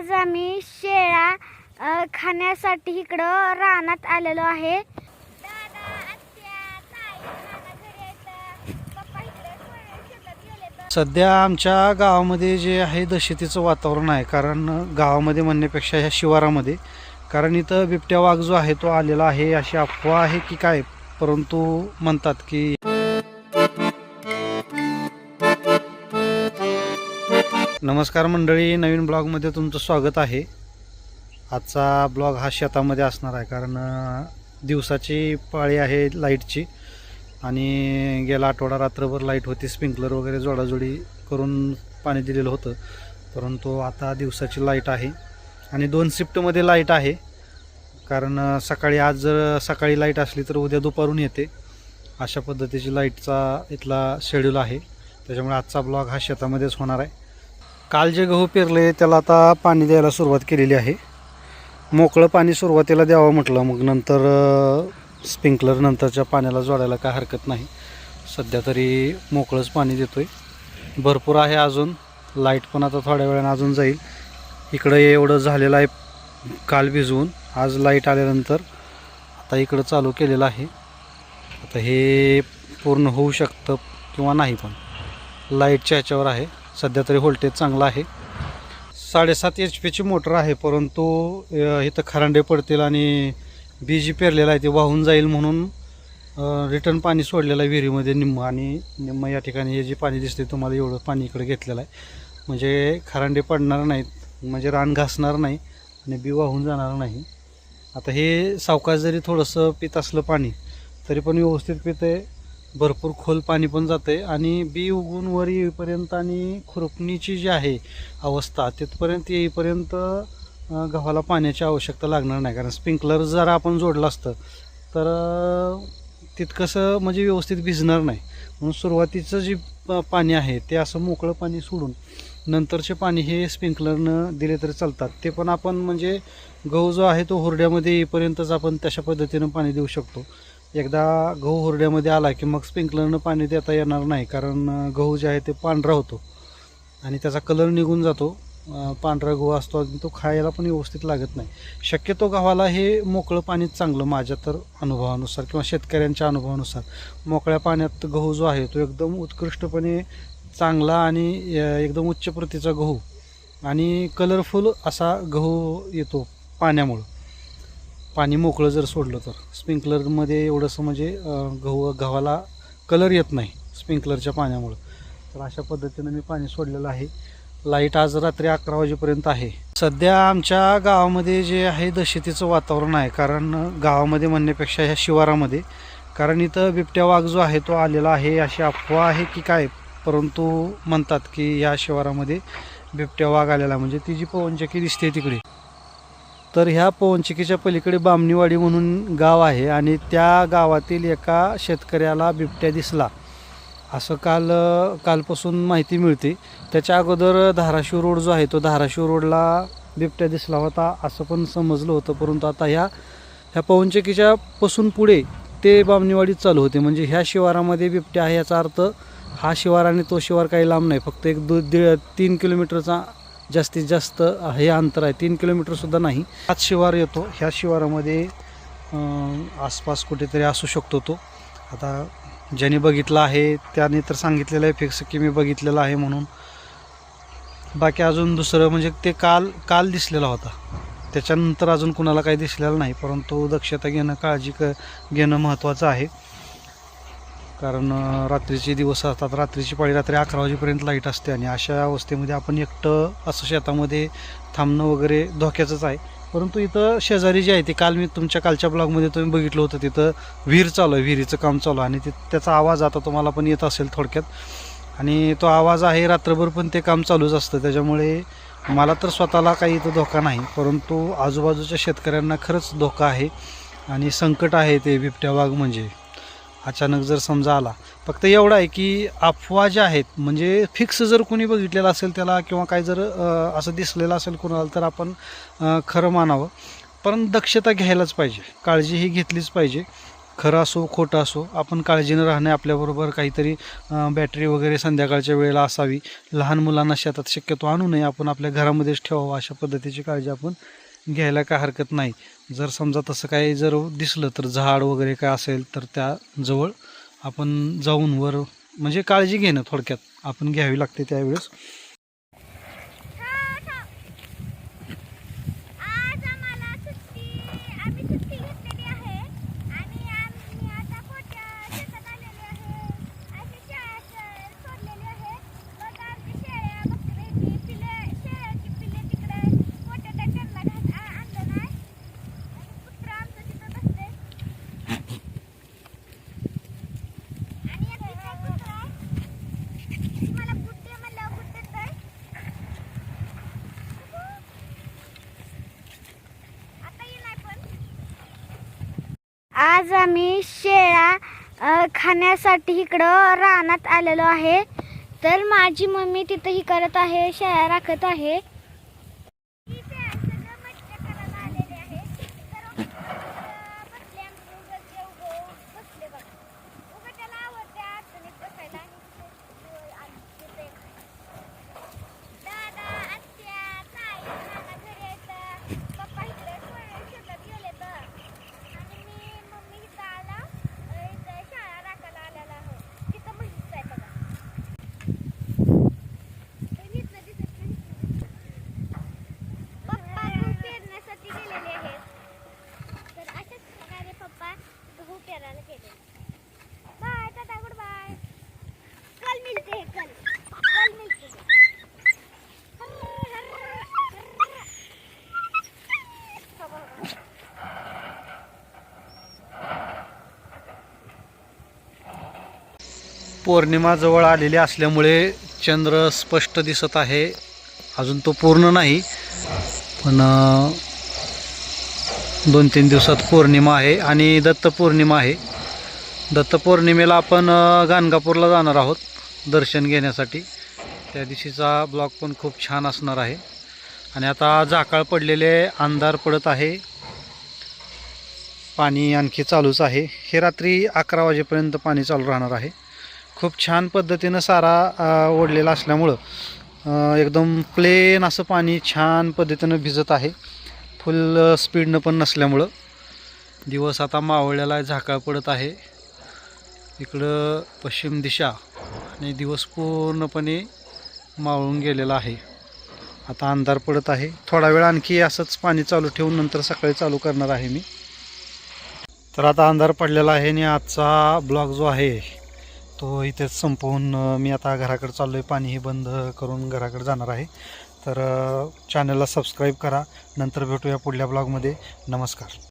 आज आम्ही शेळा खाण्यासाठी इकडं रानात आलेलो आहे. सध्या आमच्या गावामध्ये जे आहे दहशतीचं वातावरण आहे कारण गावामध्ये म्हणण्यापेक्षा ह्या शिवारामध्ये. कारण इथं बिबट्या वाघ जो आहे तो आलेला आहे अशी अफवा आहे की काय? परंतु म्हणतात की नमस्कार मंडळी नवीन ब्लॉगमध्ये तुमचं स्वागत आहे. आजचा ब्लॉग हा शेतामध्ये असणार आहे कारण दिवसाची पाळी आहे लाईटची. आणि गेला आठवडा रात्रभर लाइट होती स्प्रिंकलर वगैरे जोडाजोडी करून पाणी दिलेलं होतं. परंतु आता दिवसाची लाइट आहे आणि दोन शिफ्टमध्ये लाइट आहे. कारण सकाळी आज जर सकाळी लाइट असली तर उद्या दुपारून येते. अशा पद्धतीची लाईटचा इथला शेड्यूल आहे. त्याच्यामुळे आजचा ब्लॉग हा शेतामध्येच होणार आहे. काल जे गहू पेरले त्याला आता पाणी द्यायला सुरुवात केलेली आहे. मोकळं पाणी सुरुवातीला द्यावं म्हटलं मग नंतर स्प्रिंकलर नंतरच्या पाण्याला जोडायला काय हरकत नाही. सध्या तरी मोकळंच पाणी देतो आहे भरपूर आहे अजून. लाइट पण आता थोड्या वेळानं अजून जाईल. इकडं एवढं झालेलं आहे काल भिजवून. आज लाइट आल्यानंतर आता इकडं चालू केलेलं आहे. आता हे पूर्ण होऊ शकतं किंवा नाही पण. लाईटच्या ह्याच्यावर आहे. सध्या तरी व्होल्टेज चांगला आहे. साडेसात एच पीची मोटर आहे परंतु इथं खरांडे पडतील आणि बी जी पेरलेलं आहे ते वाहून जाईल म्हणून रिटर्न पाणी सोडलेलं आहे विहिरीमध्ये निम्म. आणि निम्म या ठिकाणी हे जे पाणी दिसते तुम्हाला एवढं पाणी इकडे घेतलेलं आहे. म्हणजे खरांडे पडणार नाहीत म्हणजे रान घासणार नाही आणि बी वाहून जाणार नाही. आता हे सावकाश जरी थोडंसं पित असलं पाणी तरी पण व्यवस्थित पिते भरपूर खोल पाणी पण जाते आणि बी उगून वर येईपर्यंत आणि खुरपणीची जी आहे अवस्था तिथपर्यंत येईपर्यंत गव्हाला पाण्याची आवश्यकता लागणार नाही. कारण स्प्रिंकलर जर आपण जोडलं असतं तर तितकंसं म्हणजे व्यवस्थित भिजणार नाही. म्हणून सुरुवातीचं जे पाणी आहे ते असं मोकळं पाणी सोडून नंतरचे पाणी हे स्प्रिंकलरनं दिले तरी चालतात. ते पण आपण म्हणजे गहू जो आहे तो हुरड्यामध्ये येईपर्यंतच आपण तशा पद्धतीनं पाणी देऊ शकतो. एकदा गहू हुरड्यामध्ये आला की मग स्प्रिंकलरनं पाणी देता येणार नाही कारण गहू जे आहे ते पांढरा होतो. आणि त्याचा कलर निघून जातो. पांढरा गहू असतो आणि तो खायला पण व्यवस्थित लागत नाही. शक्यतो गव्हाला हे मोकळं पाणीच चांगलं माझ्या तर अनुभवानुसार किंवा शेतकऱ्यांच्या अनुभवानुसार. मोकळ्या पाण्यात गहू जो आहे तो एकदम उत्कृष्टपणे चांगला आणि एकदम उच्च प्रतीचा गहू आणि कलरफुल असा गहू येतो पाण्यामुळं. पाणी मोकळं जर सोडलं तर. स्प्रिंकलरमध्ये एवढंसं म्हणजे गहू गव्हाला कलर येत नाही स्प्रिंकलरच्या पाण्यामुळं. तर अशा पद्धतीनं मी पाणी सोडलेलं आहे. लाइट आज रात्री अकरा वाजेपर्यंत आहे. सध्या आमच्या गावामध्ये जे आहे दशेतीचं वातावरण आहे. कारण गावामध्ये म्हणण्यापेक्षा ह्या शिवारामध्ये. कारण इथं बिबट्या वाघ जो आहे तो आलेला आहे. अशी अफवा आहे की काय? परंतु म्हणतात की या शिवारामध्ये बिबट्या वाघ आलेला म्हणजे ती जी पवनचक्की दिसते तिकडे. तर ह्या पवनचिकीच्या पलीकडे बामणीवाडी म्हणून गाव आहे आणि त्या गावातील एका शेतकऱ्याला बिबट्या दिसला. असं काल कालपासून माहिती मिळते. त्याच्या अगोदर धाराशिव रोड जो आहे तो धाराशिव रोडला बिबट्या दिसला होता असं पण समजलं होतं. परंतु आता ह्या ह्या पवनचक्कीच्या पासून पुढे ते बामणीवाडी चालू होते. म्हणजे ह्या शिवारामध्ये बिबट्या आहे याचा अर्थ हा शिवार आणि तो शिवार काही लांब नाही. फक्त एक दो दीड तीन किलोमीटरचा जास्तीत जास्त हे अंतर आहे. तीन किलोमीटरसुद्धा नाही. हाच शिवार येतो. ह्या शिवारामध्ये आसपास कुठेतरी असू शकतो तो. आता ज्याने बघितला आहे त्याने तर सांगितलेलं आहे फिक्स की मी बघितलेलं आहे म्हणून. बाकी अजून दुसरं म्हणजे ते काल काल दिसलेला होता. त्याच्यानंतर अजून कुणाला काही दिसलेलं नाही परंतु दक्षता घेणं काळजी क घेणं महत्त्वाचं आहे. कारण रात्रीचे दिवस असतात. रात्रीची पाळी रात्री अकरा वाजेपर्यंत लाइट असते आणि अशा अवस्थेमध्ये आपण एकटं असं शेतामध्ये थांबणं वगैरे धोक्याचंच आहे. परंतु इथं शेजारी जे आहे ते काल मी तुमच्या कालच्या ब्लॉगमध्ये तुम्ही बघितलं होतं. तिथं विहीर चालू आहे विहिरीचं काम चालू आहे आणि ते त्याचा आवाज आता तुम्हाला पण येत असेल थोडक्यात. आणि तो आवाज आहे रात्रभर पण ते काम चालूच असतं. त्याच्यामुळे मला तर स्वतःला काही इथं धोका नाही. परंतु आजूबाजूच्या शेतकऱ्यांना खरंच धोका आहे. आणि संकट आहे ते बिबट्या वाघ म्हणजे. अचानक जर समजा आला. फक्त एवढं आहे की अफवा ज्या आहेत म्हणजे फिक्स जर कोणी बघितलेलं असेल त्याला किंवा काही जर असं दिसलेलं असेल कोणाला तर आपण खरं मानावं. पण दक्षता घ्यायलाच पाहिजे. काळजी ही घेतलीच पाहिजे. खरं असो खोटं असो आपण काळजीनं राहणे आपल्याबरोबर काहीतरी बॅटरी वगैरे संध्याकाळच्या वेळेला असावी. लहान मुलांना शेतात शक्यतो आणू नये. आपण आपल्या घरामध्येच ठेवावं अशा पद्धतीची काळजी आपण घ्यायला काय हरकत नाही. जर समजा तसं काही जर दिसलं तर झाड वगैरे काय असेल तर त्याजवळ आपण जाऊन वर म्हणजे काळजी घेणं थोडक्यात. आपण घ्यावी लागते त्यावेळेस आज आम्हाला सुट्टी आम्ही सुट्टी घेतलेली आहे आणि आम्ही आता पोट्या शेतात आलेले आहे अशी शाळा सोडलेली आहे मग आमची शेळ्या बकरी पिले शेळ्याची पिले तिकडे पोट्या त्यांना घात आ- आणलं नाही आणि कुत्रा आमचं तिथं बसले आणि एक तिथे कुत्रा आहे मला गुड्डे म्हणलं गुड्डे तर आता ये नाही पण आज आम्ही शेळा खाण्यासाठी इकडं रानात आलेलो आहे. तर माझी मम्मी तिथं ही करत आहे शेळ्या राखत आहे दादा आत्या ताई नाना घरी आहेत पप्पा इकडे सोय- शेतात गेले तर आणि मी मम्मी इथं आला अ, इथं शाळा राखायला आलेला आहे तिथं म्हशीचं आहे बघा पण इथलं दिसत नाही. पप्पा गहू पेरण्यासाठी गेलेले आहेत तर अशाच प्रकारे पप्पा गहू पेरायला गेले बाय टाटा गुड बाय कल मिलते हैं कल कल मिलते हैं पौर्णिमा जवळ आलेली असल्यामुळे चंद्र स्पष्ट दिसत आहे. अजून तो पूर्ण नाही पण दोन तीन दिवसात पौर्णिमा आहे आणि दत्त पौर्णिमा आहे. दत्त पौर्णिमेला आपण गाणगापूरला जाणार आहोत दर्शन घेण्यासाठी. त्या दिवशीचा ब्लॉग पण खूप छान असणार आहे. आणि आता झाकाळ पडलेले अंधार पडत आहे. पाणी आणखी चालूच आहे. हे रात्री अकरा वाजेपर्यंत पाणी चालू राहणार आहे. खूप छान पद्धतीनं सारा ओढलेला असल्यामुळं एकदम प्लेन असं पाणी छान पद्धतीनं भिजत आहे. फुल स्पीडनं पण नसल्यामुळं. दिवस आता मावळलेला आहे झाकाळ पडत आहे. इकडं पश्चिम दिशा आणि दिवस पूर्णपणे मावळून गेलेला आहे. आता अंधार पडत आहे. थोडा वेळ आणखी असंच पाणी चालू ठेवून नंतर सकाळी चालू करणार आहे मी. तर आता अंधार पडलेला आहे आणि आजचा ब्लॉग जो आहे तो इथेच संपवून मी आता घराकडे चाललो आहे पाणीही बंद करून घराकडे जाणार आहे. तर चॅनलला सबस्क्राईब करा. नंतर भेटूया पुढल्या ब्लॉगमध्ये नमस्कार.